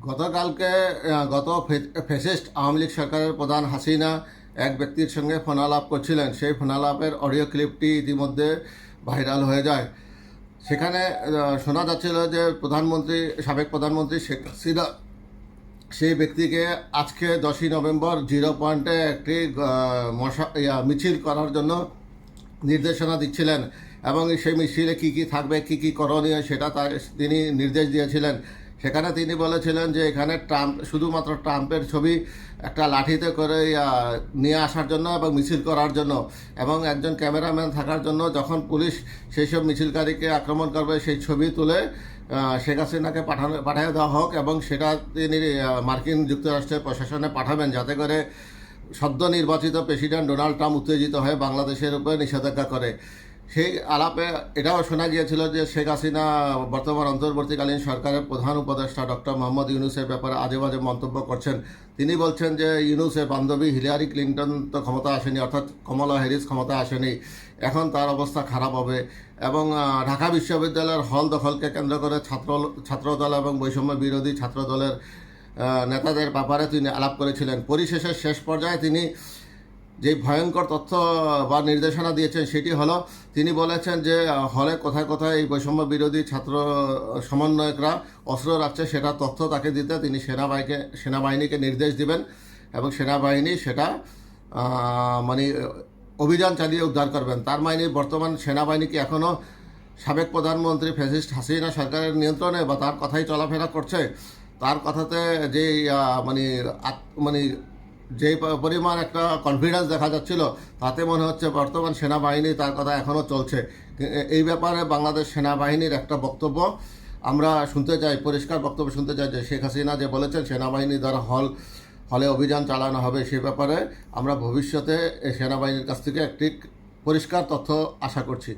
গতকালকে গত ফে- ফ্যাসিস্ট আওয়ামী লীগ সরকারের প্রধান হাসিনা এক ব্যক্তির সঙ্গে ফোনালাপ করছিলেন। সেই ফোনালাপের অডিও ক্লিপটি ইতিমধ্যে ভাইরাল হয়ে যায়। সেখানে শোনা যাচ্ছিল যে প্রধানমন্ত্রী, সাবেক প্রধানমন্ত্রী শেখ হাসিনা, সেই ব্যক্তিকে আজকে দশই নভেম্বর জিরো পয়েন্টে একটি মশা মিছিল করার জন্য নির্দেশনা দিচ্ছিলেন এবং সেই মিছিলে কী কী থাকবে, কী কী করণীয় সেটা তিনি নির্দেশ দিয়েছিলেন। সেখানে তিনি বলেছিলেন যে এখানে ট্রাম্প, শুধুমাত্র ট্রাম্পের ছবি একটা লাঠিতে করে নিয়ে আসার জন্য এবং মিছিল করার জন্য এবং একজন ক্যামেরাম্যান থাকার জন্য যখন পুলিশ সেই সব মিছিলকারীকে আক্রমণ করবে, সেই ছবি তুলে শেখ হাসিনাকে পাঠানো, পাঠিয়ে দেওয়া হোক এবং সেটা তিনি মার্কিন যুক্তরাষ্ট্রের প্রশাসনে পাঠাবেন যাতে করে সদ্য নির্বাচিত প্রেসিডেন্ট ডোনাল্ড ট্রাম্প উত্তেজিত হয়ে বাংলাদেশের উপরে নিষেধাজ্ঞা করে। সেই আলাপে এটাও শোনা গিয়েছিল যে শেখ হাসিনা বর্তমান অন্তর্বর্তীকালীন সরকারের প্রধান উপদেষ্টা ডক্টর মোহাম্মদ ইউনুসের ব্যাপারে আজে বাজে মন্তব্য করছেন। তিনি বলছেন যে ইউনুসের বান্ধবী হিলারি ক্লিন্টন তো ক্ষমতা আসেনি, অর্থাৎ কমলা হ্যারিস ক্ষমতা আসেনি। এখন তার অবস্থা খারাপ হবে এবং ঢাকা বিশ্ববিদ্যালয়ের হল দখলকে কেন্দ্র করে ছাত্র, ছাত্রদল এবং বৈষম্য বিরোধী ছাত্রদলের নেতাদের ব্যাপারে তিনি আলাপ করেছিলেন। পরিশেষের শেষ পর্যায়ে তিনি যে ভয়ঙ্কর তথ্য বা নির্দেশনা দিয়েছেন সেটি হলো, তিনি বলেছেন যে, হলে কোথায় কোথায় এই বৈষম্য বিরোধী ছাত্র সমন্বয়করা অস্ত্র রাখছে, সেটা তথ্য তাকে দিতে তিনি সেনাবাহিনীকে সেনাবাহিনীকে নির্দেশ দিবেন এবং সেনাবাহিনী সেটা মানে অভিযান চালিয়ে উদ্ধার করবেন। তার মানে বর্তমান সেনাবাহিনী কি এখনও সাবেক প্রধানমন্ত্রী ফেসিস্ট হাসিনা সরকারের নিয়ন্ত্রণে বা তার কথাই চলাফেরা করছে? তার কথাতে যে মানে মানে যে পরিমাণ একটা কনফিডেন্স দেখা যাচ্ছিল, তাতে মনে হচ্ছে বর্তমান সেনাবাহিনী তার কথা এখনও চলছে। এই ব্যাপারে বাংলাদেশ সেনাবাহিনীর একটা বক্তব্য। আমরা শুনতে চাই, পরিষ্কার বক্তব্য শুনতে চাই যে শেখ হাসিনা যে বলেছেন, সেনাবাহিনী দ্বারা হল, হলে অভিযান চালানো হবে সে ব্যাপারে আমরা ভবিষ্যতে সেনাবাহিনীর কাছ থেকে একটি পরিষ্কার তথ্য আশা করছি।